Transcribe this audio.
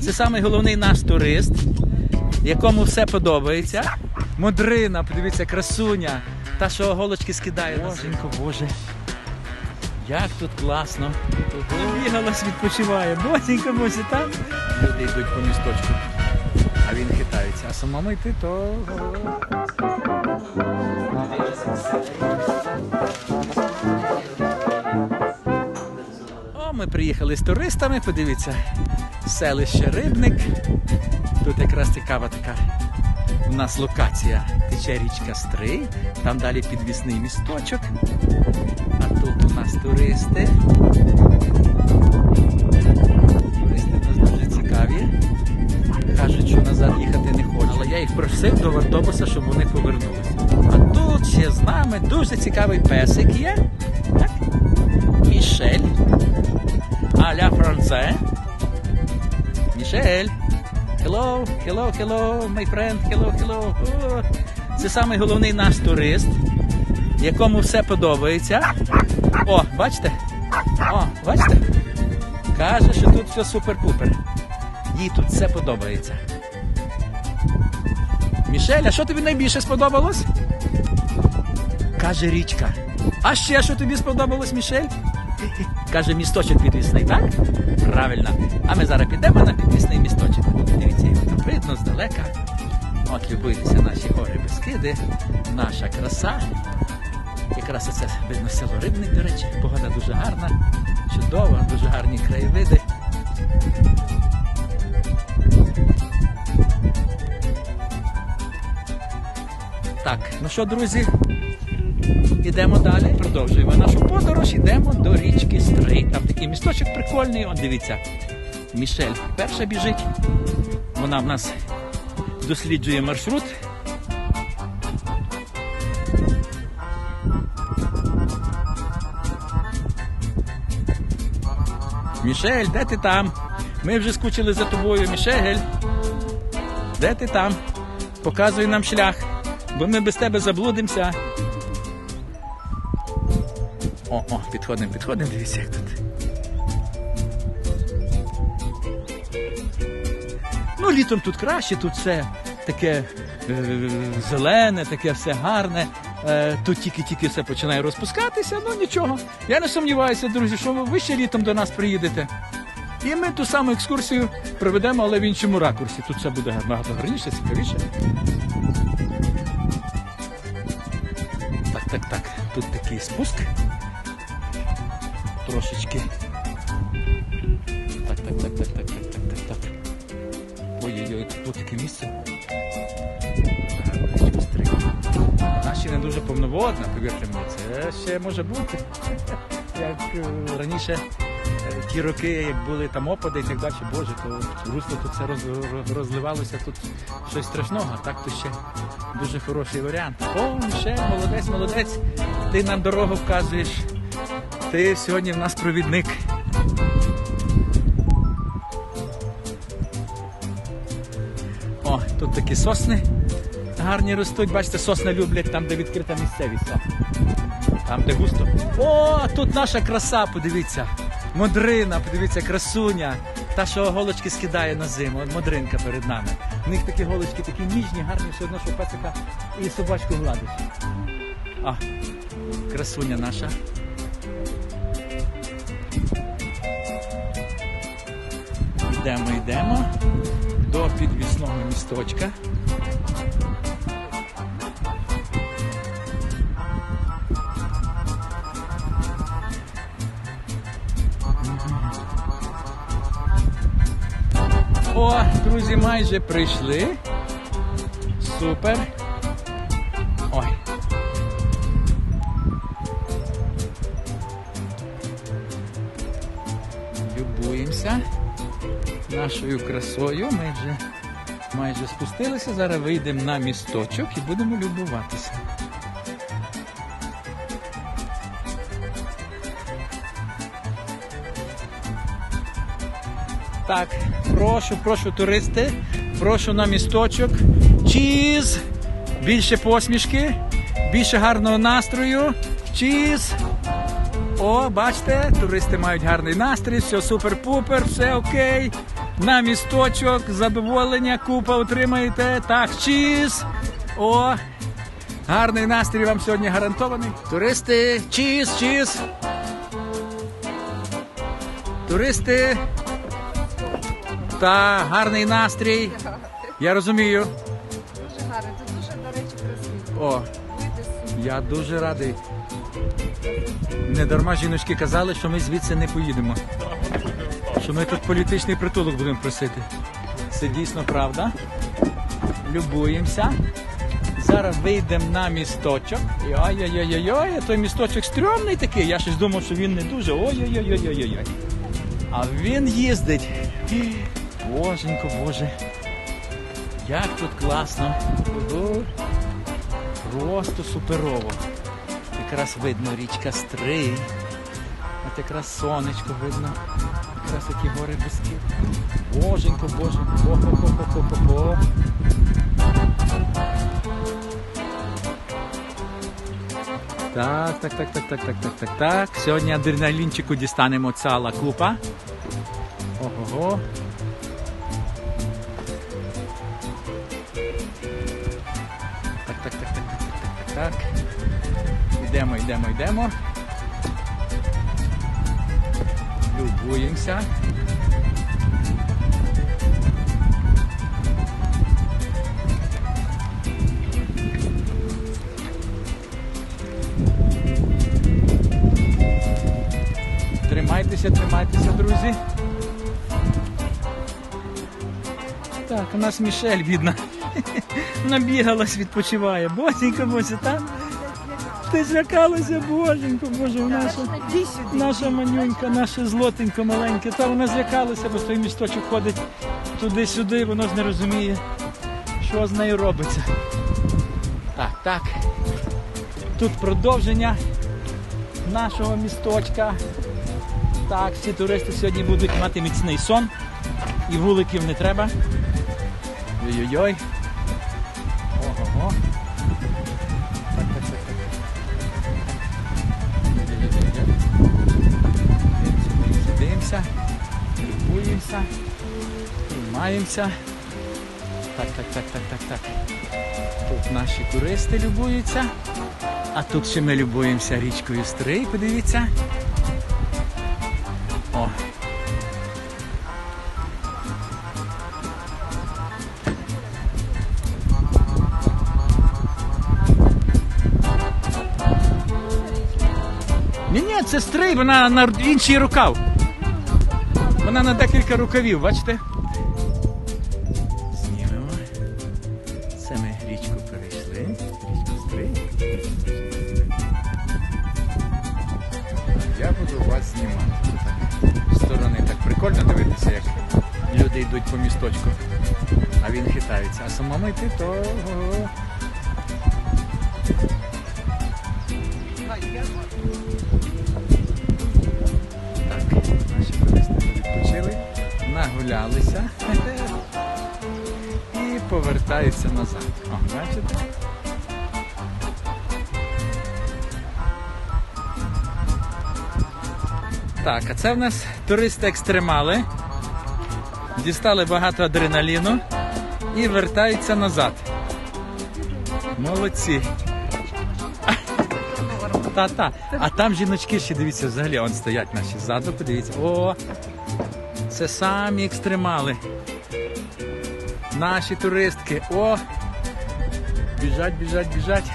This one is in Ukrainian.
Це самий головний наш турист, якому все подобається. Модрина, подивіться, красуня. Та, що голочки скидає. Боженько, Боже. Як тут класно. Бігалась, відпочиває. Босенько, боже, там. Люди йдуть по місточку. А він хитається. А самому йти то. О, ми приїхали з туристами, подивіться, селище Рибник. Тут якраз цікава така у нас локація. Тече річка Стрий, там далі підвісний місточок. А тут у нас туристи. Туристи у нас дуже цікаві. Кажуть, що назад їхати не хочуть. Але я їх просив до автобуса, щоб вони повернулися. А тут ще з нами дуже цікавий песик є. Так? Мішель. А-ля франце. Мішель. Hello, hello, hello, my friend, hello, hello. Це самий головний наш турист, якому все подобається. О, бачите? О, бачите? Каже, що тут все супер-пупер. Їй тут все подобається. Мішель, а що тобі найбільше сподобалось? Каже річка. А ще що тобі сподобалось, Мішель? Каже, місточок підвісний, так? Правильно. А ми зараз підемо на підвісний місточок. Дивіться, його там видно здалека. От любуйтеся наші гори Бескиди, наша краса. Якраз оце видно село Рибник, до речі. Погода дуже гарна, чудова, дуже гарні краєвиди. Так, ну що, друзі, Ідемо далі, продовжуємо нашу подорож, йдемо до річки Стрий. Там такий місточок прикольний. От дивіться, Мішель перша біжить. Вона в нас досліджує маршрут. Мішель, де ти там? Ми вже скучили за тобою, Мішель. Де ти там? Показуй нам шлях, бо ми без тебе заблудимося. О, о, підходимо, підходимо, дивіться, як тут. Ну, літом тут краще, тут все таке е, зелене, таке все гарне. Е, тут тільки-тільки все починає розпускатися, ну нічого. Я не сумніваюся, друзі, що ви ще літом до нас приїдете. І ми ту саму екскурсію проведемо, але в іншому ракурсі. Тут все буде набагато гарніше, цікавіше. Так, так, так. Тут такий спуск трошечки. Так, так, так, так, так, так, так, так, так. Ой-ой-ой, тут таке місце. Ще не дуже повноводна, повірте мені, це ще може бути. Як е, раніше е, ті роки, як були там опади і так далі, боже, то русло тут все роз- роз- розливалося тут щось страшного, так то ще дуже хороший варіант. О, ще молодець, молодець. Ти нам дорогу вказуєш. Ти сьогодні в нас провідник. О, тут такі сосни гарні ростуть. Бачите, сосни люблять там, де відкрита місцевість. Там, де густо. О, тут наша краса, подивіться. Модрина, подивіться, красуня. Та, що голочки скидає на зиму. Модринка перед нами. У них такі голочки такі ніжні, гарні, все одно, що песика і собачку гладиш. А, красуня наша. Йдемо, йдемо до підвісного місточка. О, друзі, майже прийшли. Супер. Ой. Любуємося нашою красою. Ми вже майже спустилися. Зараз вийдемо на місточок і будемо любуватися. Так, прошу, прошу, туристи, прошу на місточок. Чіз! Більше посмішки, більше гарного настрою. Чіз! О, бачите, туристи мають гарний настрій, все супер-пупер, все окей. На місточок, задоволення, купа отримаєте. Так, чіз. О, гарний настрій вам сьогодні гарантований. Туристи, чіз, чіз. Туристи. Та гарний настрій. Я розумію. Дуже гарно. Тут дуже, до речі, красиво. О, я дуже радий. Не дарма жіночки казали, що ми звідси не поїдемо. Що ми тут політичний притулок будемо просити. Це дійсно правда. Любуємося. Зараз вийдемо на місточок. І ой-ой-ой-ой, той місточок стрьомний такий. Я щось думав, що він не дуже. Ой-ой-ой-ой-ой. А він їздить. Боженько, боже. Як тут класно. Просто суперово. Якраз видно річка Стрий. От якраз сонечко видно. Якраз такі гори Бескид. Боженько, боженько. Хо-хо-хо-хо-хо-хо. Так, так, так, так, так, так, так, так, так. Сьогодні адреналінчику дістанемо ціла купа. Ого-го. Так, так, так, так, так, так, так, так. Йдемо, йдемо, йдемо. Любуємося. Тримайтеся, тримайтеся, друзі. Так, у нас Мішель видно. Набігалась, відпочиває. Босенька, бося, так? Ти злякалася, боженько, боже, наша, наша манюнька, наша злотенька маленька. Та вона злякалася, бо той місточок ходить туди-сюди, воно ж не розуміє, що з нею робиться. Так, так. Тут продовження нашого місточка. Так, всі туристи сьогодні будуть мати міцний сон. І вуликів не треба. Ой-ой-ой. Тримаємося. Так, так, так, так, так, так. Тут наші туристи любуються, а тут ще ми любуємося річкою Стрий, подивіться. О. Ні, ні, це стрий, вона на інший рукав. Вона на декілька рукавів, бачите? Знімати. З сторони так прикольно дивитися, як люди йдуть по місточку, а він хитається. А самому йти то. Так, наші туристи відпочили, нагулялися і повертаються назад. О, бачите? Так, а це в нас туристи-екстремали. Дістали багато адреналіну і вертаються назад. Молодці. Та-та. А там жіночки ще дивіться, взагалі он стоять наші ззаду, подивіться. О! Це самі екстремали. Наші туристки. О! Біжать, біжать, біжать.